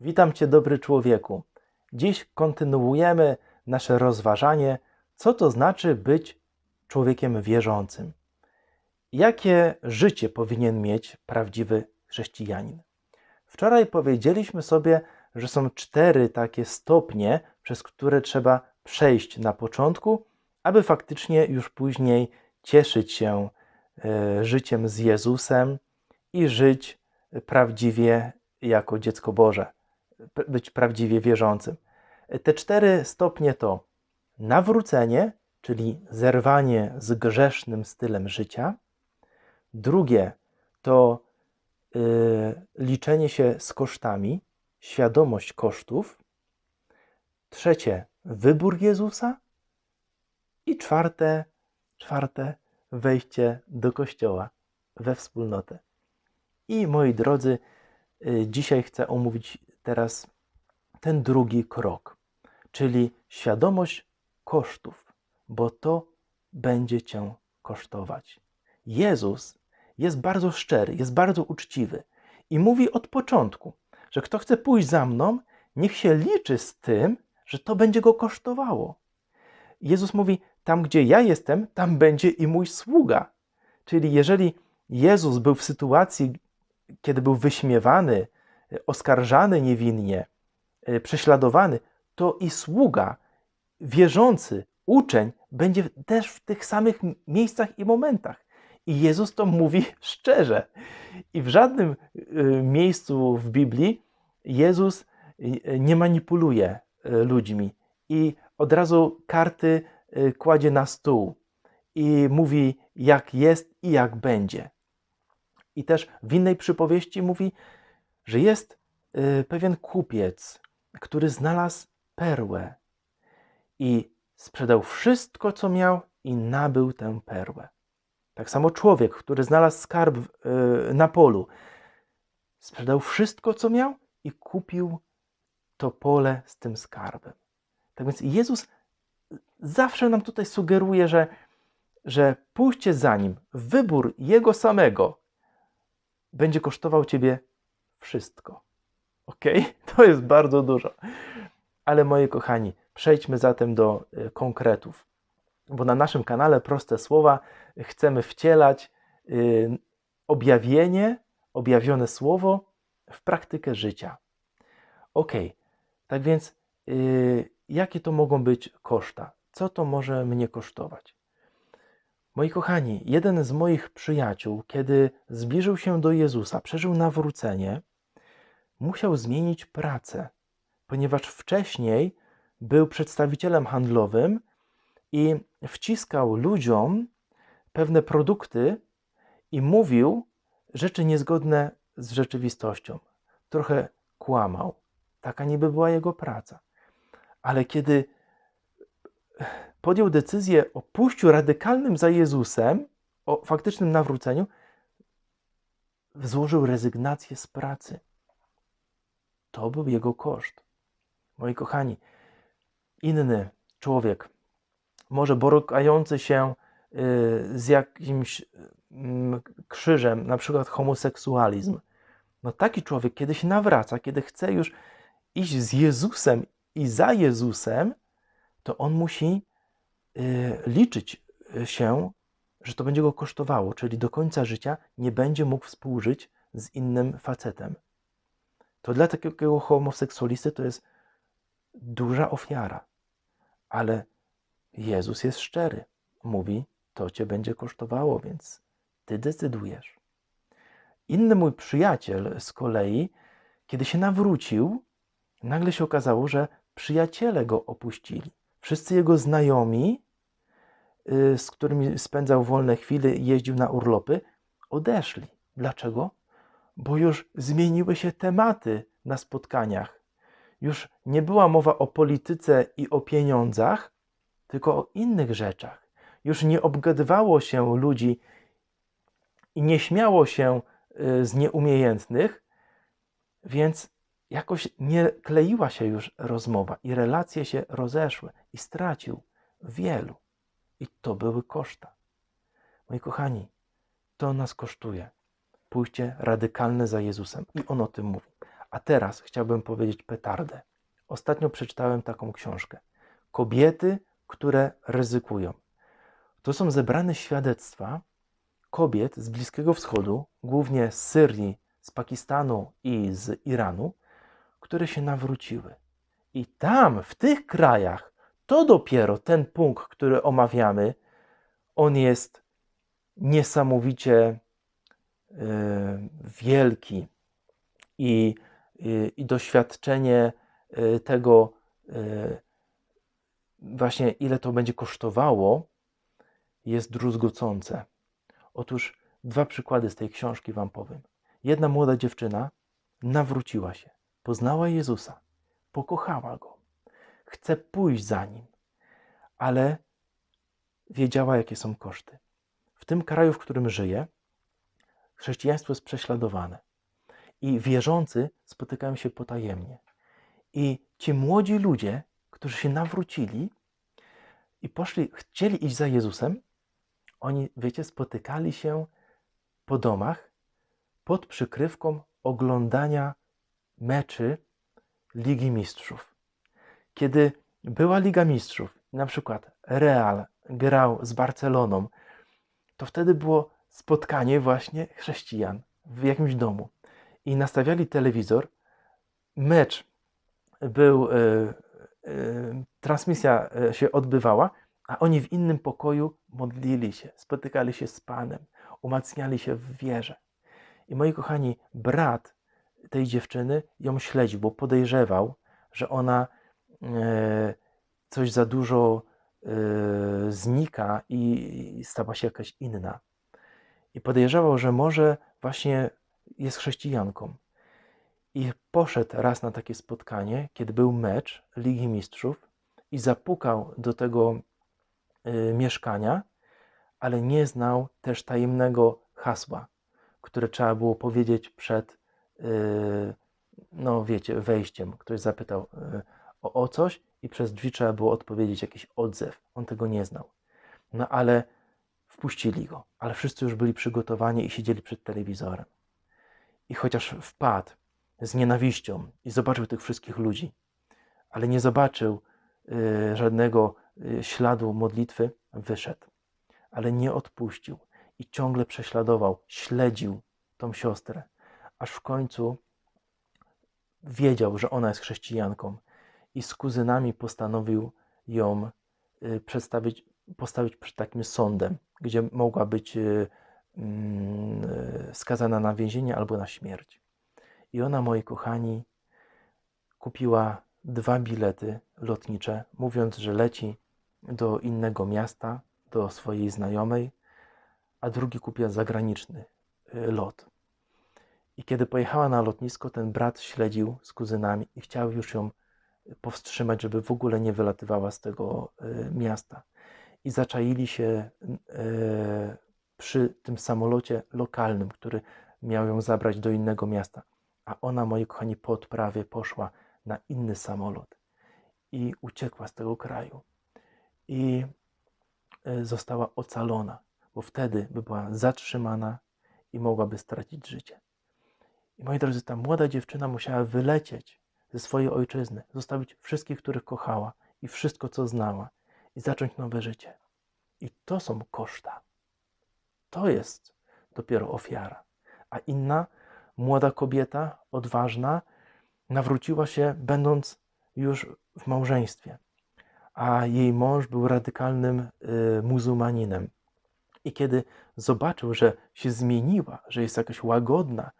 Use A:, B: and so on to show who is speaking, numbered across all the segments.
A: Witam Cię, dobry człowieku. Dziś kontynuujemy nasze rozważanie, co to znaczy być człowiekiem wierzącym. Jakie życie powinien mieć prawdziwy chrześcijanin? Wczoraj powiedzieliśmy sobie, że są cztery takie stopnie, przez które trzeba przejść na początku, aby faktycznie już później cieszyć się e, życiem z Jezusem i żyć prawdziwie jako dziecko Boże, być prawdziwie wierzącym. Te cztery stopnie to nawrócenie, czyli zerwanie z grzesznym stylem życia. Drugie to y, liczenie się z kosztami, świadomość kosztów. Trzecie, wybór Jezusa. I czwarte, czwarte, wejście do kościoła, we wspólnotę. I moi drodzy, dzisiaj chcę omówić teraz ten drugi krok, czyli świadomość kosztów, bo to będzie cię kosztować. Jezus jest bardzo szczery, jest bardzo uczciwy i mówi od początku, że kto chce pójść za mną, niech się liczy z tym, że to będzie go kosztowało. Jezus mówi: Tam, gdzie ja jestem, tam będzie i mój sługa. Czyli jeżeli Jezus był w sytuacji, kiedy był wyśmiewany, oskarżany niewinnie, e, prześladowany, to i sługa, wierzący, uczeń będzie też w tych samych miejscach i momentach. I Jezus to mówi szczerze. I w żadnym e, miejscu w Biblii Jezus e, nie manipuluje ludźmi i od razu karty kładzie na stół i mówi, jak jest i jak będzie. I też w innej przypowieści mówi, że jest y, pewien kupiec, który znalazł perłę i sprzedał wszystko, co miał, i nabył tę perłę. Tak samo człowiek, który znalazł skarb y, na polu, sprzedał wszystko, co miał, i kupił to pole z tym skarbem. Tak więc Jezus zawsze nam tutaj sugeruje, że, że pójście za nim, wybór Jego samego, będzie kosztował ciebie wszystko. Ok? To jest bardzo dużo. Ale moi kochani, przejdźmy zatem do y, konkretów, bo na naszym kanale Proste Słowa chcemy wcielać y, objawienie, objawione słowo w praktykę życia. Ok, tak więc y, jakie to mogą być koszta? Co to może mnie kosztować? Moi kochani, jeden z moich przyjaciół, kiedy zbliżył się do Jezusa, przeżył nawrócenie, musiał zmienić pracę, ponieważ wcześniej był przedstawicielem handlowym i wciskał ludziom pewne produkty i mówił rzeczy niezgodne z rzeczywistością. Trochę kłamał. Taka niby była jego praca. Ale kiedy podjął decyzję o pójściu radykalnym za Jezusem, o faktycznym nawróceniu, złożył rezygnację z pracy. To był jego koszt. Moi kochani, inny człowiek, może borykający się y, z jakimś mm, krzyżem, na przykład homoseksualizm, no taki człowiek, kiedy się nawraca, kiedy chce już iść z Jezusem i za Jezusem, to on musi liczyć się, że to będzie go kosztowało, czyli do końca życia nie będzie mógł współżyć z innym facetem. To dla takiego homoseksualisty to jest duża ofiara. Ale Jezus jest szczery. Mówi, to cię będzie kosztowało, więc ty decydujesz. Inny mój przyjaciel z kolei, kiedy się nawrócił, nagle się okazało, że przyjaciele go opuścili. Wszyscy jego znajomi, y, z którymi spędzał wolne chwile, jeździł na urlopy, odeszli. Dlaczego? Bo już zmieniły się tematy na spotkaniach. Już nie była mowa o polityce i o pieniądzach, tylko o innych rzeczach. Już nie obgadywało się ludzi i nie śmiało się y, z nieumiejętnych, więc jakoś nie kleiła się już rozmowa i relacje się rozeszły i stracił wielu. I to były koszta. Moi kochani, to nas kosztuje. Pójście radykalne za Jezusem. I on o tym mówi. A teraz chciałbym powiedzieć petardę. Ostatnio przeczytałem taką książkę. Kobiety, które ryzykują. To są zebrane świadectwa kobiet z Bliskiego Wschodu, głównie z Syrii, z Pakistanu i z Iranu, które się nawróciły. I tam, w tych krajach, to dopiero ten punkt, który omawiamy, on jest niesamowicie y, wielki i, y, i doświadczenie y, tego, właśnie ile to będzie kosztowało, jest druzgocące. Otóż dwa przykłady z tej książki Wam powiem. Jedna młoda dziewczyna nawróciła się, poznała Jezusa, pokochała Go, chce pójść za Nim, ale wiedziała, jakie są koszty. W tym kraju, w którym żyje, chrześcijaństwo jest prześladowane i wierzący spotykają się potajemnie. I ci młodzi ludzie, którzy się nawrócili i poszli, chcieli iść za Jezusem, oni, wiecie, spotykali się po domach pod przykrywką oglądania meczy Ligi Mistrzów. Kiedy była Liga Mistrzów, na przykład Real grał z Barceloną, to wtedy było spotkanie właśnie chrześcijan w jakimś domu. I nastawiali telewizor, mecz był, y, y, transmisja e, się odbywała, a oni w innym pokoju modlili się, spotykali się z Panem, umacniali się w wierze. I moi kochani, brat tej dziewczyny ją śledził, bo podejrzewał, że ona e, coś za dużo e, znika i stała się jakaś inna. I podejrzewał, że może właśnie jest chrześcijanką. I poszedł raz na takie spotkanie, kiedy był mecz Ligi Mistrzów i zapukał do tego y, mieszkania, ale nie znał też tajemnego hasła, które trzeba było powiedzieć przed, no wiecie, wejściem. Ktoś zapytał o, o coś i przez drzwi trzeba było odpowiedzieć jakiś odzew. On tego nie znał. No ale wpuścili go, ale wszyscy już byli przygotowani i siedzieli przed telewizorem. I chociaż wpadł z nienawiścią i zobaczył tych wszystkich ludzi, ale nie zobaczył y, żadnego y, śladu modlitwy, wyszedł. Ale nie odpuścił i ciągle prześladował, śledził tą siostrę, aż w końcu wiedział, że ona jest chrześcijanką i z kuzynami postanowił ją y, przedstawić, postawić przed takim sądem, gdzie mogła być y, mm, y, skazana na więzienie albo na śmierć. I ona, moi kochani, kupiła dwa bilety lotnicze, mówiąc, że leci do innego miasta, do swojej znajomej, a drugi kupiła zagraniczny lot. I kiedy pojechała na lotnisko, ten brat śledził z kuzynami i chciał już ją powstrzymać, żeby w ogóle nie wylatywała z tego e, miasta. I zaczaili się e, przy tym samolocie lokalnym, który miał ją zabrać do innego miasta. A ona, moi kochani, po odprawie poszła na inny samolot i uciekła z tego kraju. I e, została ocalona, bo wtedy by była zatrzymana i mogłaby stracić życie. I moi drodzy, ta młoda dziewczyna musiała wylecieć ze swojej ojczyzny, zostawić wszystkich, których kochała i wszystko, co znała i zacząć nowe życie. I to są koszta. To jest dopiero ofiara. A inna młoda kobieta, odważna, nawróciła się, będąc już w małżeństwie, a jej mąż był radykalnym y, muzułmaninem. I kiedy zobaczył, że się zmieniła, że jest jakaś łagodna,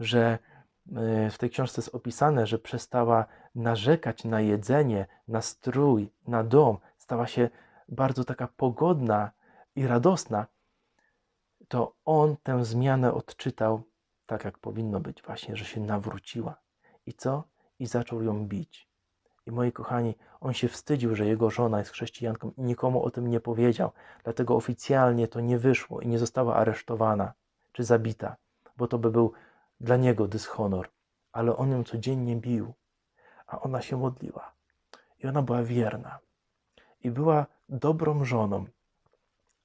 A: że w tej książce jest opisane, że przestała narzekać na jedzenie, na strój, na dom, stała się bardzo taka pogodna i radosna, to on tę zmianę odczytał tak, jak powinno być, właśnie, że się nawróciła. I co? I zaczął ją bić. I moi kochani, on się wstydził, że jego żona jest chrześcijanką i nikomu o tym nie powiedział. Dlatego oficjalnie to nie wyszło i nie została aresztowana czy zabita, bo to by był dla niego dyshonor, ale on ją codziennie bił, a ona się modliła. I ona była wierna. I była dobrą żoną,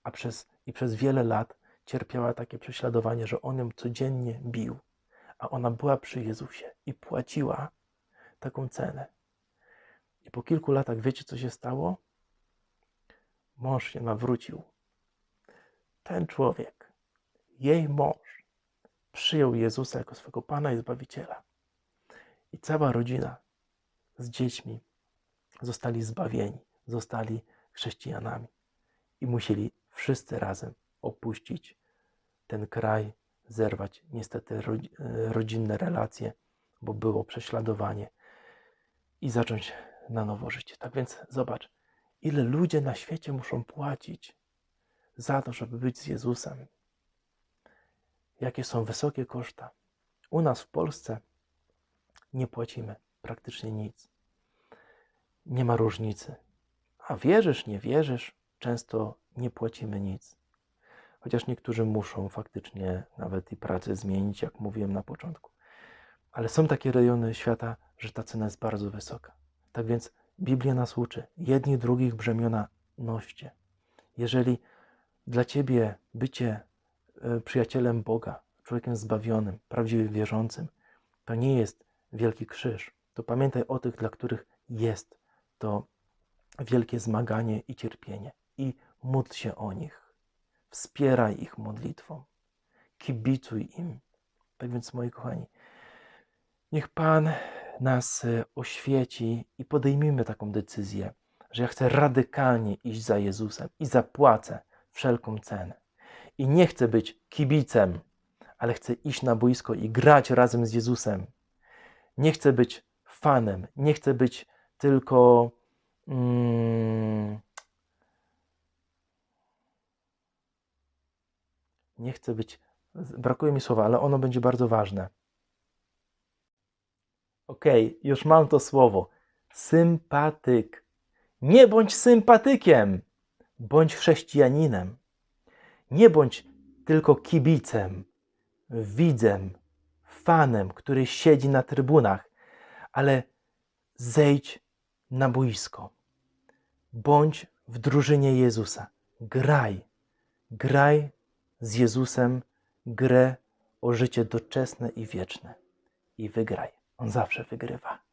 A: a przez, i przez wiele lat cierpiała takie prześladowanie, że on ją codziennie bił. a ona była przy Jezusie i płaciła taką cenę. I po kilku latach wiecie, co się stało? Mąż się nawrócił. Ten człowiek, jej mąż, przyjął Jezusa jako swego Pana i Zbawiciela. I cała rodzina z dziećmi zostali zbawieni, zostali chrześcijanami i musieli wszyscy razem opuścić ten kraj, zerwać niestety rodzinne relacje, bo było prześladowanie i zacząć na nowo życie. Tak więc zobacz, ile ludzie na świecie muszą płacić za to, żeby być z Jezusem. Jakie są wysokie koszta. U nas w Polsce nie płacimy praktycznie nic. Nie ma różnicy. A wierzysz, nie wierzysz, często nie płacimy nic. Chociaż niektórzy muszą faktycznie nawet i pracę zmienić, jak mówiłem na początku. Ale są takie rejony świata, że ta cena jest bardzo wysoka. Tak więc Biblia nas uczy: jedni drugich brzemiona noście. Jeżeli dla ciebie bycie przyjacielem Boga, człowiekiem zbawionym, prawdziwie wierzącym, to nie jest wielki krzyż, to pamiętaj o tych, dla których jest to wielkie zmaganie i cierpienie. I módl się o nich. Wspieraj ich modlitwą. Kibicuj im. Tak więc, moi kochani, niech Pan nas e, oświeci i podejmijmy taką decyzję, że ja chcę radykalnie iść za Jezusem i zapłacę wszelką cenę. I nie chcę być kibicem, ale chcę iść na boisko i grać razem z Jezusem. Nie chcę być fanem, nie chcę być tylko. Mm, nie chcę być. Brakuje mi słowa, ale ono będzie bardzo ważne. Okay, już mam to słowo. Sympatyk. Nie bądź sympatykiem, bądź chrześcijaninem. Nie bądź tylko kibicem, widzem, fanem, który siedzi na trybunach, ale zejdź na boisko. Bądź w drużynie Jezusa. Graj. Graj z Jezusem grę o życie doczesne i wieczne. I wygraj. On zawsze wygrywa.